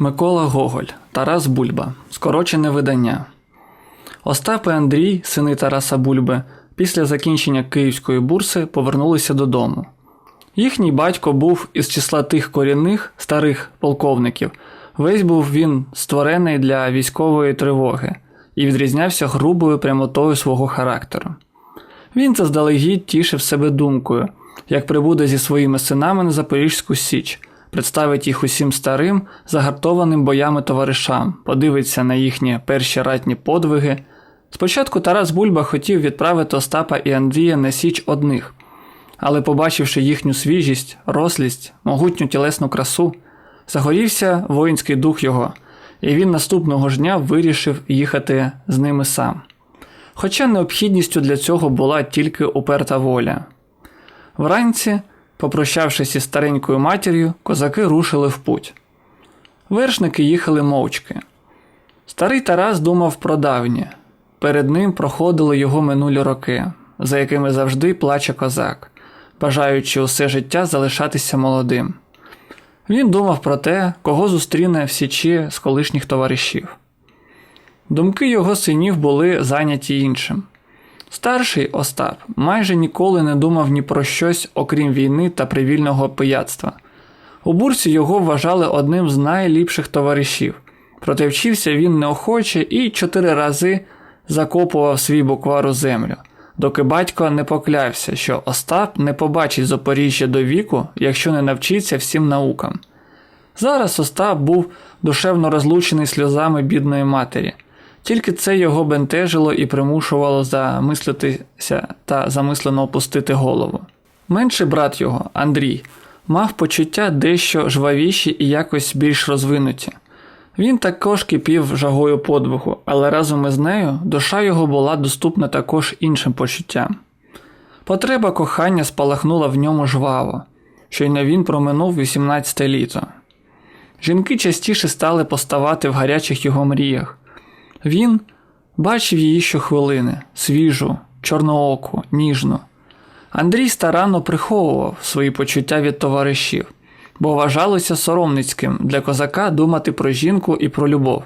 Микола Гоголь, Тарас Бульба. Скорочене видання. Остап і Андрій, сини Тараса Бульби, після закінчення Київської бурси повернулися додому. Їхній батько був із числа тих корінних старих полковників. Весь був він створений для військової тривоги і відрізнявся грубою прямотою свого характеру. Він заздалегідь тішив себе думкою, як прибуде зі своїми синами на Запорізьку Січ, представить їх усім старим, загартованим боями товаришам, подивиться на їхні перші ратні подвиги. Спочатку Тарас Бульба хотів відправити Остапа і Андрія на Січ одних, але, побачивши їхню свіжість, рослість, могутню тілесну красу, загорівся воїнський дух його, і він наступного ж дня вирішив їхати з ними сам. Хоча необхідністю для цього була тільки уперта воля. Вранці, попрощавшись із старенькою матір'ю, козаки рушили в путь. Вершники їхали мовчки. Старий Тарас думав про давнє. Перед ним проходили його минулі роки, за якими завжди плаче козак, бажаючи усе життя залишатися молодим. Він думав про те, кого зустріне в січі з колишніх товаришів. Думки його синів були зайняті іншим. Старший Остап майже ніколи не думав ні про щось, окрім війни та привільного пияцтва. У бурсі його вважали одним з найліпших товаришів, проте вчився він неохоче і чотири рази закопував свій буквар у землю, доки батько не поклявся, що Остап не побачить Запоріжжя до віку, якщо не навчиться всім наукам. Зараз Остап був душевно розлучений сльозами бідної матері. Тільки це його бентежило і примушувало замислитися та замислено опустити голову. Менший брат його, Андрій, мав почуття дещо жвавіші і якось більш розвинуті. Він також кипів жагою подвигу, але разом із нею душа його була доступна також іншим почуттям. Потреба кохання спалахнула в ньому жваво, щойно він проминув 18 літо. Жінки частіше стали поставати в гарячих його мріях. Він бачив її щохвилини, свіжу, чорнооку, ніжну. Андрій старанно приховував свої почуття від товаришів, бо вважалося соромницьким для козака думати про жінку і про любов,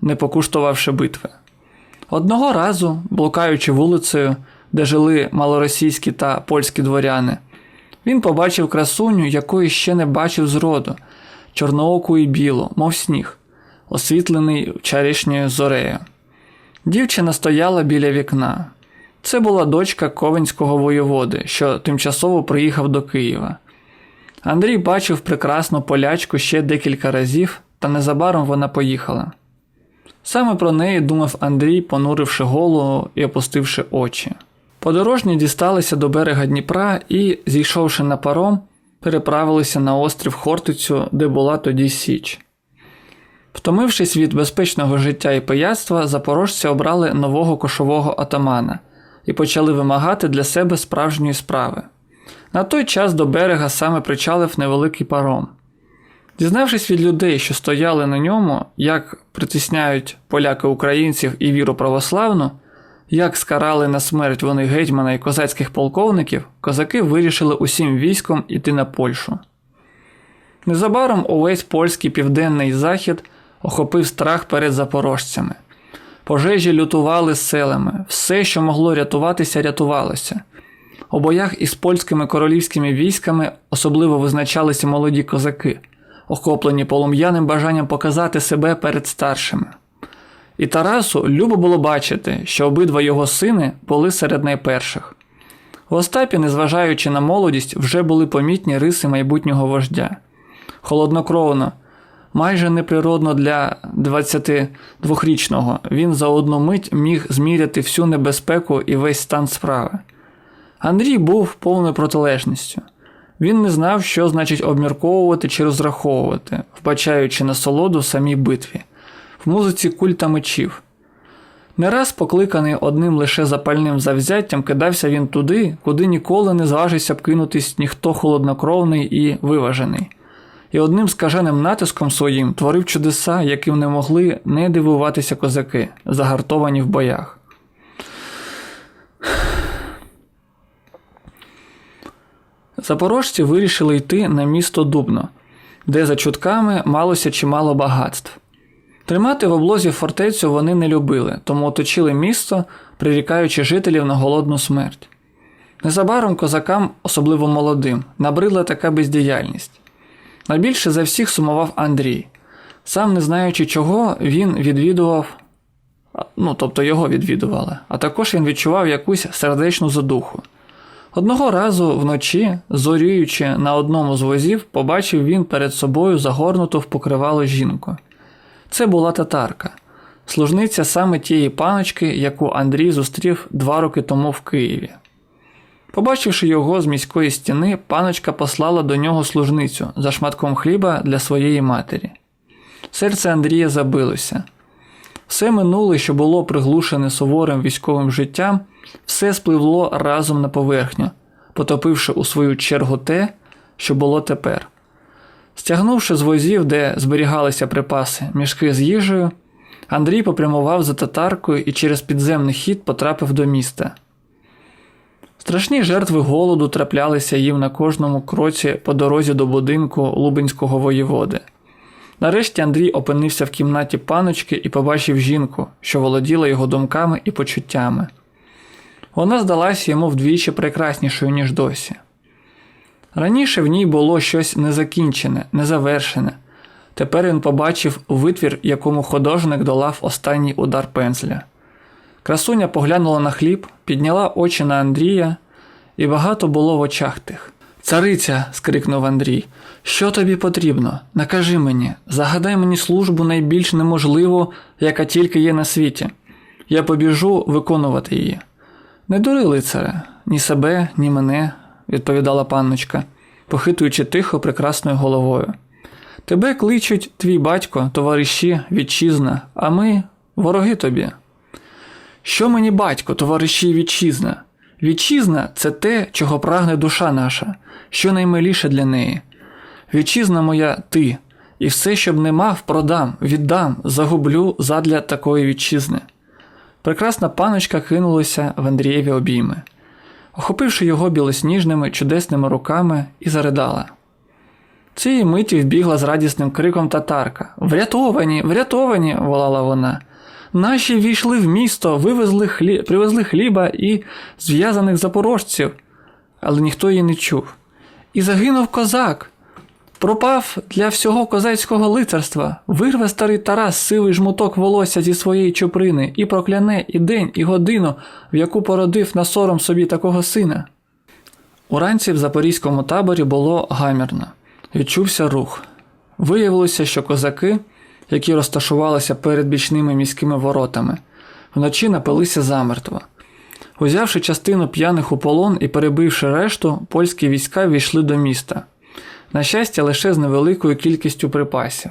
не покуштувавши битви. Одного разу, блукаючи вулицею, де жили малоросійські та польські дворяни, він побачив красуню, якої ще не бачив зроду, чорнооку і білу, мов сніг освітлений вчорашньою зорею. Дівчина стояла біля вікна. Це була дочка ковенського воєводи, що тимчасово приїхав до Києва. Андрій бачив прекрасну полячку ще декілька разів, та незабаром вона поїхала. Саме про неї думав Андрій, понуривши голову і опустивши очі. Подорожні дісталися до берега Дніпра і, зійшовши на паром, переправилися на острів Хортицю, де була тоді Січ. Втомившись від безпечного життя і пияцтва, запорожці обрали нового кошового атамана і почали вимагати для себе справжньої справи. На той час до берега саме причалив невеликий паром. Дізнавшись від людей, що стояли на ньому, як притисняють поляки українців і віру православну, як скарали на смерть вони гетьмана і козацьких полковників, козаки вирішили усім військом іти на Польщу. Незабаром увесь польський південний захід охопив страх перед запорожцями. Пожежі лютували селами, все, що могло рятуватися, рятувалося. У боях із польськими королівськими військами особливо визначалися молоді козаки, охоплені полум'яним бажанням показати себе перед старшими. І Тарасу любо було бачити, що обидва його сини були серед найперших. В Остапі, незважаючи на молодість, вже були помітні риси майбутнього вождя. Холоднокровно, майже неприродно для 22-річного, він за одну мить міг зміряти всю небезпеку і весь стан справи. Андрій був повною протилежністю. Він не знав, що значить обмірковувати чи розраховувати, вбачаючи насолоду самій битві, в музиці культа мечів. Не раз покликаний одним лише запальним завзяттям, кидався він туди, куди ніколи не зважився б кинутись ніхто холоднокровний і виважений і одним скаженим натиском своїм творив чудеса, яким не могли не дивуватися козаки, загартовані в боях. Запорожці вирішили йти на місто Дубно, де за чутками малося чимало багатств. Тримати в облозі фортецю вони не любили, тому оточили місто, прирікаючи жителів на голодну смерть. Незабаром козакам, особливо молодим, набридла така бездіяльність. Найбільше за всіх сумував Андрій. Сам не знаючи чого, він відвідував, ну тобто його відвідували, а також він відчував якусь сердечну задуху. Одного разу вночі, зорюючи на одному з возів, побачив він перед собою загорнуту в покривало жінку. Це була татарка, служниця саме тієї паночки, яку Андрій зустрів два роки тому в Києві. Побачивши його з міської стіни, паночка послала до нього служницю за шматком хліба для своєї матері. Серце Андрія забилося. Все минуле, що було приглушене суворим військовим життям, все спливло разом на поверхню, потопивши у свою чергу те, що було тепер. Стягнувши з возів, де зберігалися припаси, мішки з їжею, Андрій попрямував за татаркою і через підземний хід потрапив до міста. Страшні жертви голоду траплялися їм на кожному кроці по дорозі до будинку Лубенського воєводи. Нарешті Андрій опинився в кімнаті паночки і побачив жінку, що володіла його думками і почуттями. Вона здалася йому вдвічі прекраснішою, ніж досі. Раніше в ній було щось незакінчене, незавершене. Тепер він побачив витвір, якому художник долав останній удар пензля. Красуня поглянула на хліб, підняла очі на Андрія, і багато було в очах тих. Цариця, скрикнув Андрій, що тобі потрібно? Накажи мені, загадай мені службу найбільш неможливу, яка тільки є на світі. Я побіжу виконувати її. Не дури, лицаре, ні себе, ні мене, відповідала панночка, похитуючи тихо прекрасною головою. Тебе кличуть твій батько, товариші, вітчизна, а ми вороги тобі. Що мені батько, товариші вітчизна? Вітчизна це те, чого прагне душа наша, що наймиліше для неї. Вітчизна моя ти, і все, що б не мав, продам, віддам, загублю задля такої вітчизни. Прекрасна паночка кинулася в Андрієві обійми, охопивши його білосніжними, чудесними руками, і заридала. Цієї миті вбігла з радісним криком татарка. Врятовані, врятовані! волала вона. Наші війшли в місто, вивезли хлі... привезли хліба і зв'язаних запорожців, але ніхто її не чув. І загинув козак. Пропав для всього козацького лицарства, вирве старий Тарас сивий жмуток волосся зі своєї чуприни і прокляне і день, і годину, в яку породив на сором собі такого сина. Уранці в запорізькому таборі було гамірно. Відчувся рух. Виявилося, що козаки, які розташувалися перед бічними міськими воротами, вночі напилися замертво. Узявши частину п'яних у полон і перебивши решту, польські війська війшли до міста. На щастя, лише з невеликою кількістю припасів.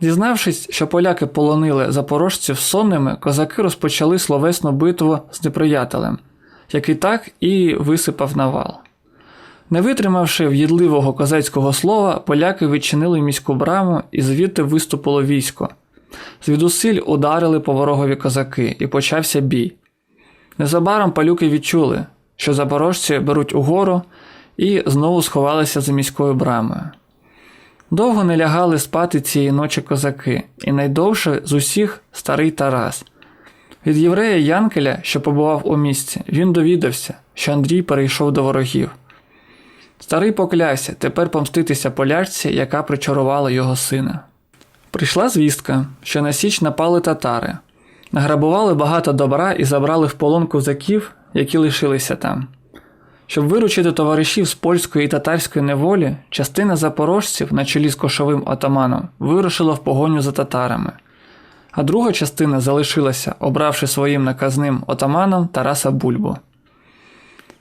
Дізнавшись, що поляки полонили запорожців сонними, козаки розпочали словесну битву з неприятелем, який так і висипав навал. Не витримавши в'їдливого козацького слова, поляки відчинили міську браму і звідти виступило військо. Звідусиль ударили по ворогові козаки, і почався бій. Незабаром палюки відчули, що запорожці беруть угору і знову сховалися за міською брамою. Довго не лягали спати цієї ночі козаки, і найдовше з усіх старий Тарас. Від єврея Янкеля, що побував у місті, він довідався, що Андрій перейшов до ворогів. Старий поклявся тепер помститися полячці, яка причарувала його сина. Прийшла звістка, що на Січ напали татари, награбували багато добра і забрали в полон козаків, які лишилися там. Щоб виручити товаришів з польської і татарської неволі, частина запорожців на чолі з кошовим отаманом вирушила в погоню за татарами, а друга частина залишилася, обравши своїм наказним отаманом Тараса Бульбу.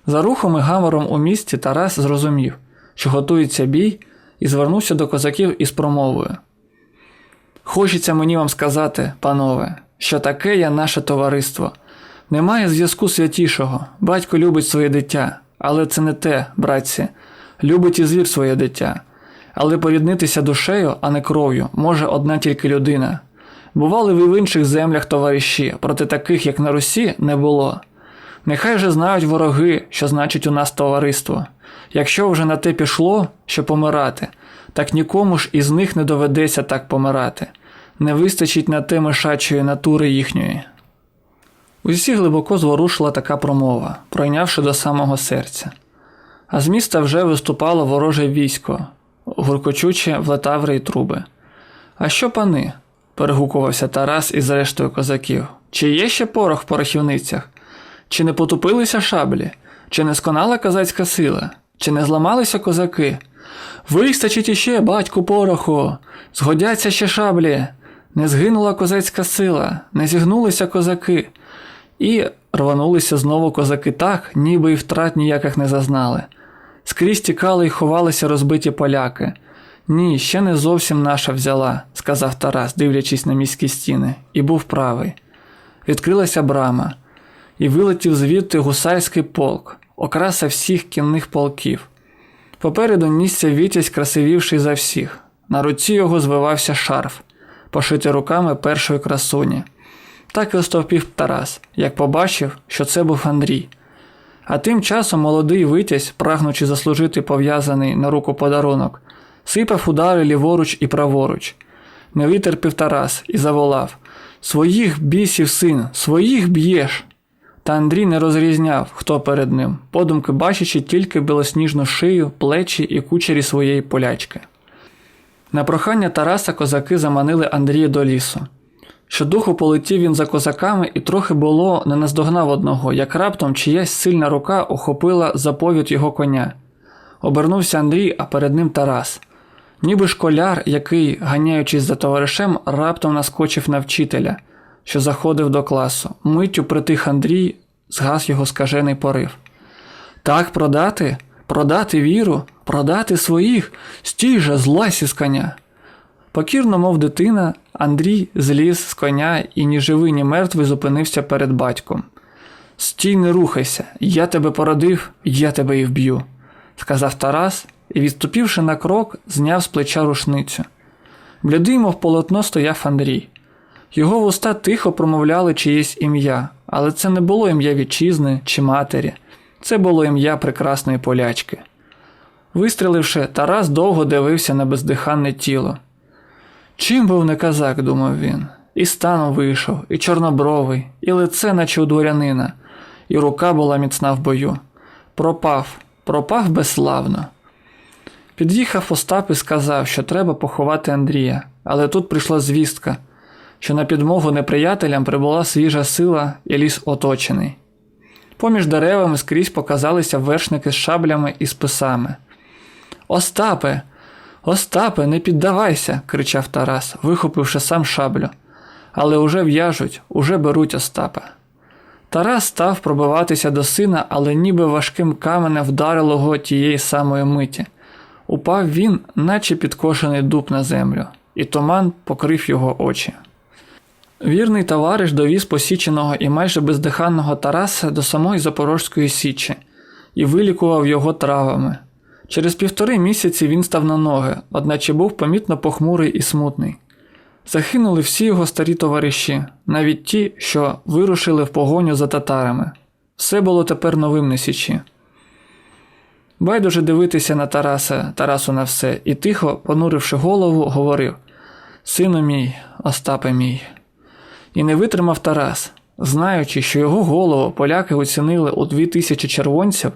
За рухом і гамором у місті Тарас зрозумів, що готується бій, і звернувся до козаків із промовою. Хочеться мені вам сказати, панове, що таке є наше товариство. Немає зв'язку святішого, батько любить своє дитя, але це не те, братці, любить і звір своє дитя. Але поріднитися душею, а не кров'ю, може одна тільки людина. Бували ви в інших землях товариші, проти таких, як на Русі, не було. Нехай же знають вороги, що значить у нас товариство. Якщо вже на те пішло, що помирати, Так нікому ж із них не доведеться так помирати, не вистачить на те мишачої натури їхньої. Усі глибоко зворушила така промова, пройнявши до самого серця. А з міста вже виступало вороже військо, гуркочуче в летаври й труби. А що пани? перегукувався Тарас із рештою козаків. Чи є ще порох в порохівницях? Чи не потупилися шаблі? Чи не сконала козацька сила? Чи не зламалися козаки? Вистачить іще, батьку пороху, згодяться ще шаблі, не згинула козацька сила, не зігнулися козаки. І рванулися знову козаки так, ніби і втрат ніяких не зазнали. Скрізь тікали й ховалися розбиті поляки. Ні, ще не зовсім наша взяла, сказав Тарас, дивлячись на міські стіни, і був правий. Відкрилася брама, і вилетів звідти гусарський полк, окраса всіх кінних полків. Попереду нісся вітязь, красивівший за всіх. На руці його звивався шарф, пошитий руками першої красуні. Так і остовпів Тарас, як побачив, що це був Андрій. А тим часом молодий витязь, прагнучи заслужити пов'язаний на руку подарунок, сипав удари ліворуч і праворуч. Не витерпів Тарас і заволав Своїх бісів, син, своїх б'єш. Та Андрій не розрізняв, хто перед ним, подумки бачачи тільки білосніжну шию, плечі і кучері своєї полячки. На прохання Тараса козаки заманили Андрія до лісу. Щодуху полетів він за козаками і трохи було не наздогнав одного, як раптом чиясь сильна рука охопила заповідь його коня. Обернувся Андрій, а перед ним Тарас. Ніби школяр, який, ганяючись за товаришем, раптом наскочив на вчителя, що заходив до класу. Миттю притих Андрій, згас його скажений порив. Так продати? Продати віру, продати своїх, стій же, злазь із коня. Покірно, мов дитина, Андрій зліз з коня і ні живий, ні мертвий зупинився перед батьком. Стій, не рухайся, я тебе породив, я тебе і вб'ю, сказав Тарас і, відступивши на крок, зняв з плеча рушницю. Блядий, мов полотно, стояв Андрій. Його вуста тихо промовляли чиєсь ім'я, але це не було ім'я вітчизни чи матері, це було ім'я прекрасної полячки. Вистріливши, Тарас довго дивився на бездиханне тіло. Чим був не казак, думав він, і станом вийшов, і чорнобровий, і лице, наче у дворянина, і рука була міцна в бою. Пропав, пропав безславно. Під'їхав Остап і сказав, що треба поховати Андрія, але тут прийшла звістка, що на підмогу неприятелям прибула свіжа сила і ліс оточений. Поміж деревами скрізь показалися вершники з шаблями і списами. Остапе, Остапе, не піддавайся, кричав Тарас, вихопивши сам шаблю. Але уже в'яжуть, уже беруть Остапа. Тарас став пробиватися до сина, але ніби важким каменем вдарило його тієї самої миті. Упав він, наче підкошений дуб на землю, і туман покрив його очі. Вірний товариш довіз посіченого і майже бездиханного Тараса до самої Запорожської Січі і вилікував його травами. Через півтори місяці він став на ноги, одначе був помітно похмурий і смутний. Загинули всі його старі товариші, навіть ті, що вирушили в погоню за татарами. Все було тепер новим на січі. Байдуже дивитися на Тараса, Тарасу на все, і тихо, понуривши голову, говорив Сину мій, Остапе мій. І не витримав Тарас, знаючи, що його голову поляки оцінили у дві тисячі червонців,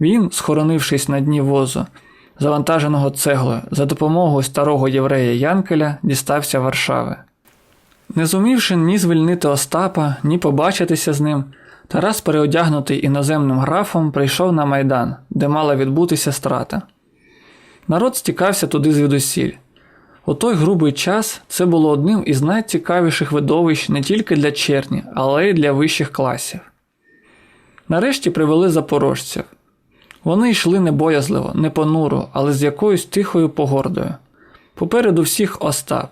він, схоронившись на дні возу, завантаженого цеглою, за допомогою старого єврея Янкеля дістався Варшави. Не зумівши ні звільнити Остапа, ні побачитися з ним, Тарас, переодягнутий іноземним графом, прийшов на майдан, де мала відбутися страта. Народ стікався туди звідусіль. У той грубий час це було одним із найцікавіших видовищ не тільки для черні, але й для вищих класів. Нарешті привели запорожців. Вони йшли не боязливо, не понуро, але з якоюсь тихою погордою. Попереду всіх Остап.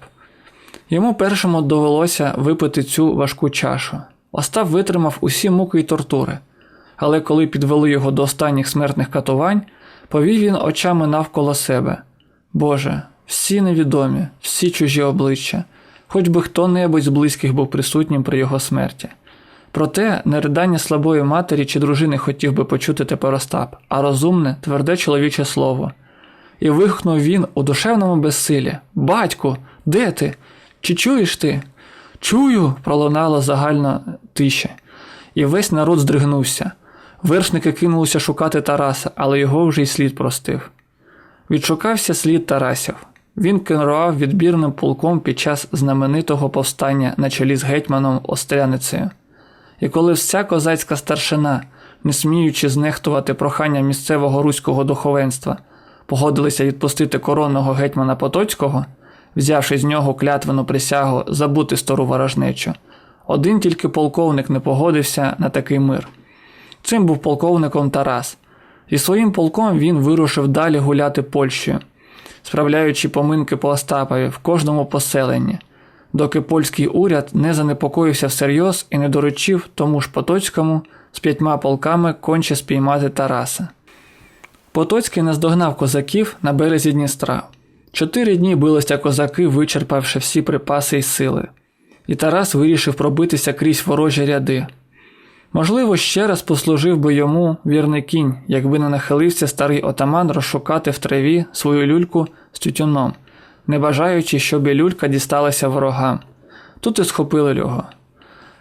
Йому першому довелося випити цю важку чашу. Остап витримав усі муки й тортури, але коли підвели його до останніх смертних катувань, повів він очами навколо себе. Боже, всі невідомі, всі чужі обличчя, хоч би хто-небудь з близьких був присутнім при його смерті. Проте не ридання слабої матері чи дружини хотів би почути тепер Остап, а розумне, тверде чоловіче слово. І вигукнув він у душевному безсилі Батьку, де ти? Чи чуєш ти? Чую, пролунало загальна тиша, і весь народ здригнувся. Вершники кинулися шукати Тараса, але його вже й слід простив. Відшукався слід Тарасів. Він керував відбірним полком під час знаменитого повстання на чолі з гетьманом Остряницею. І коли вся козацька старшина, не сміючи знехтувати прохання місцевого руського духовенства, погодилися відпустити коронного гетьмана Потоцького, взявши з нього клятвену присягу забути стару ворожнечу, один тільки полковник не погодився на такий мир. Цим був полковником Тарас. Зі своїм полком він вирушив далі гуляти Польщею, справляючи поминки по Остапові в кожному поселенні, доки польський уряд не занепокоївся всерйоз і не доручив тому ж Потоцькому з п'ятьма полками конче спіймати Тараса. Потоцький наздогнав козаків на березі Дністра. Чотири дні билися козаки, вичерпавши всі припаси й сили, і Тарас вирішив пробитися крізь ворожі ряди. Можливо, ще раз послужив би йому вірний кінь, якби не нахилився старий отаман розшукати в траві свою люльку з тютюном, не бажаючи, щоб і люлька дісталася ворогам. Тут і схопили його.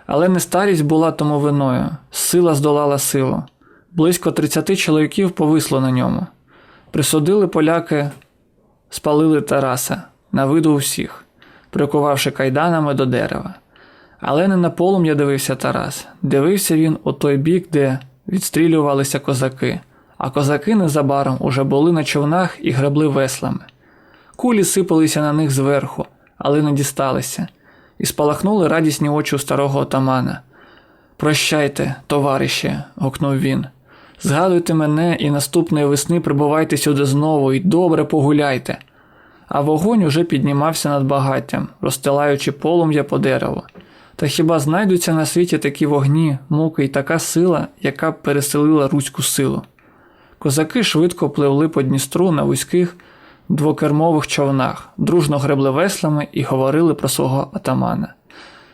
Але не старість була тому виною, сила здолала силу. Близько 30 чоловіків повисло на ньому. Присудили поляки, спалили Тараса на виду усіх, прикувавши кайданами до дерева. Але не на полум'я дивився Тарас. Дивився він у той бік, де відстрілювалися козаки, а козаки незабаром уже були на човнах і гребли веслами. Кулі сипалися на них зверху, але не дісталися, і спалахнули радісні очі у старого отамана. Прощайте, товарище, гукнув він. Згадуйте мене і наступної весни прибувайте сюди знову і добре погуляйте. А вогонь уже піднімався над багаттям, розстилаючи полум'я по дереву. Та хіба знайдуться на світі такі вогні, муки й така сила, яка б переселила руську силу? Козаки швидко пливли по Дністру на вузьких двокермових човнах, дружно гребли веслами і говорили про свого атамана.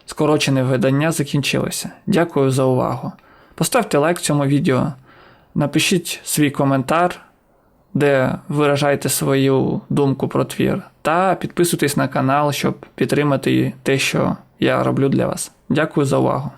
Скорочене видання закінчилося. Дякую за увагу. Поставте лайк цьому відео, напишіть свій коментар, де виражаєте свою думку про твір, та підписуйтесь на канал, щоб підтримати те, що я роблю для вас. Дякую за увагу.